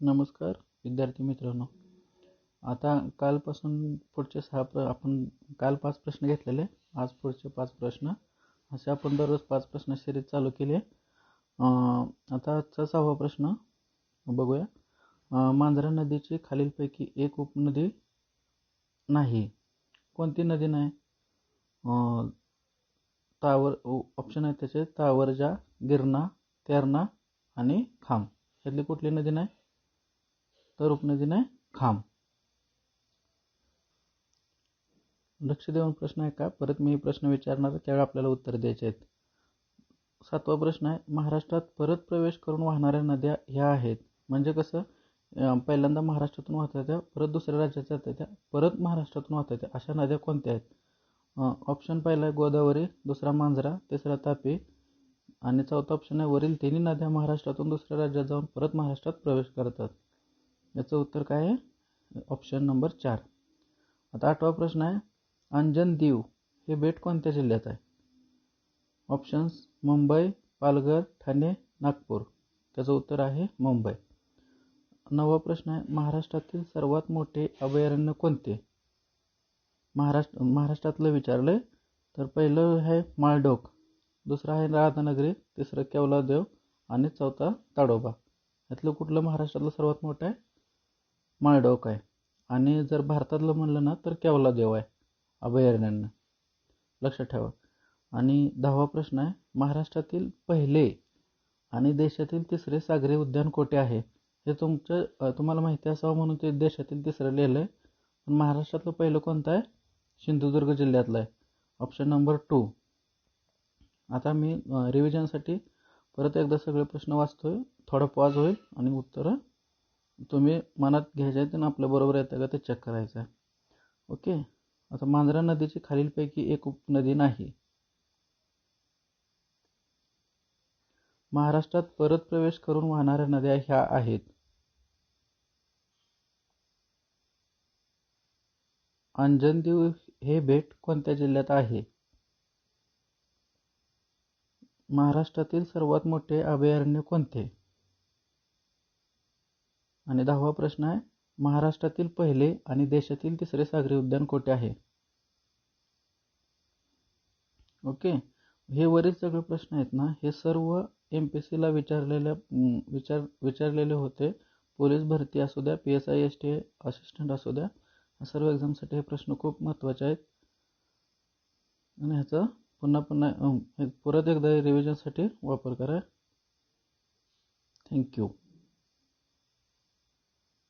नमस्कार विद्यार्थी मित्रांनो. आता कालपासून पुढचे सहा प्र आपण काल पाच प्रश्न घेतलेले आज पुढचे पाच प्रश्न. असे आपण दररोज पाच प्रश्न सिरीज चालू केली आता आजचा सहावा प्रश्न बघूया. मांजरा नदीची खालीलपैकी एक उपनदी नाही. कोणती नदी नाही? तावर ऑप्शन आहे त्याचे तावरजा गिरणा तेरणा आणि खांब यातली कुठली नदी नाही? तर उपनदी खांब. लक्ष देऊन प्रश्न आहे का? परत मी प्रश्न विचारणार त्यावेळी आपल्याला उत्तर द्यायचे आहेत. सातवा प्रश्न आहे महाराष्ट्रात परत प्रवेश करून वाहणाऱ्या नद्या ह्या आहेत. म्हणजे कसं? पहिल्यांदा महाराष्ट्रातून वाहत त्या परत दुसऱ्या राज्यात जात त्या परत महाराष्ट्रातून वाहत त्या अशा नद्या कोणत्या आहेत? ऑप्शन पहिला आहे गोदावरी दुसरा मांजरा तिसरा तापी आणि चौथा ऑप्शन आहे वरील तिन्ही नद्या महाराष्ट्रातून दुसऱ्या राज्यात जाऊन परत महाराष्ट्रात प्रवेश करतात. याचं उत्तर काय आहे? ऑप्शन नंबर चार. आता आठवा प्रश्न आहे. अंजन दीव हे बेट कोणत्या जिल्ह्यात आहे? ऑप्शन्स मुंबई पालघर ठाणे नागपूर. त्याचं उत्तर आहे मुंबई. नववा प्रश्न आहे. महाराष्ट्रातील सर्वात मोठे अभयारण्य कोणते? महाराष्ट्र महाराष्ट्रातलं विचारलं आहे तर पहिलं आहे माळडोक दुसरं आहे राधानगरी. तिसरं केवलादेव. आणि चौथा ताडोबा. यातलं कुठलं महाराष्ट्रातलं सर्वात मोठं आहे? माळडोक आहे. आणि जर भारतातलं म्हणलं ना तर केवला देव आहे अभयारण्यानं लक्षात ठेवा. आणि दहावा प्रश्न आहे महाराष्ट्रातील पहिले आणि देशातील तिसरे सागरी उद्यान कोठे आहे? हे तुमचं तुम्हाला माहिती असावं म्हणून ते देशातील तिसरं लिहिलं आहे पण महाराष्ट्रातलं पहिलं कोणतं आहे? सिंधुदुर्ग जिल्ह्यातलं आहे. Option number two. आता मी रिव्हिजनसाठी परत एकदा सगळे प्रश्न वाचतोय. थोडा पॉज होईल आणि उत्तरं तुम्ही मनात घ्यायचं आहेत आणि आपल्याबरोबर येतं का ते चेक करायचं आहे. ओके आता मांजरा नदीची खालीलपैकी एक उपनदी नाही. महाराष्ट्रात परत प्रवेश करून वाहणाऱ्या नद्या ह्या आहेत. अंजनदेव हे बेट कोणत्या जिल्ह्यात आहे? महाराष्ट्रातील सर्वात मोठे अभयारण्य कोणते? आणि दहावा प्रश्न आहे महाराष्ट्रातील पहिले आणि देशातील तिसरे सागरी उद्यान कोठे आहे? ओके हे वरील सगळे प्रश्न आहेत ना हे सर्व एम पी सीला विचारलेल्या विचार विचारलेले होते. पोलीस भरती असू द्या P S I S T assistant असू द्या सर्व एक्झामसाठी हे प्रश्न खूप महत्त्वाचे आहेत. आणि ह्याचा पुन्हा पुन्हा परत एकदा रिव्हिजनसाठी वापर करा. थँक्यू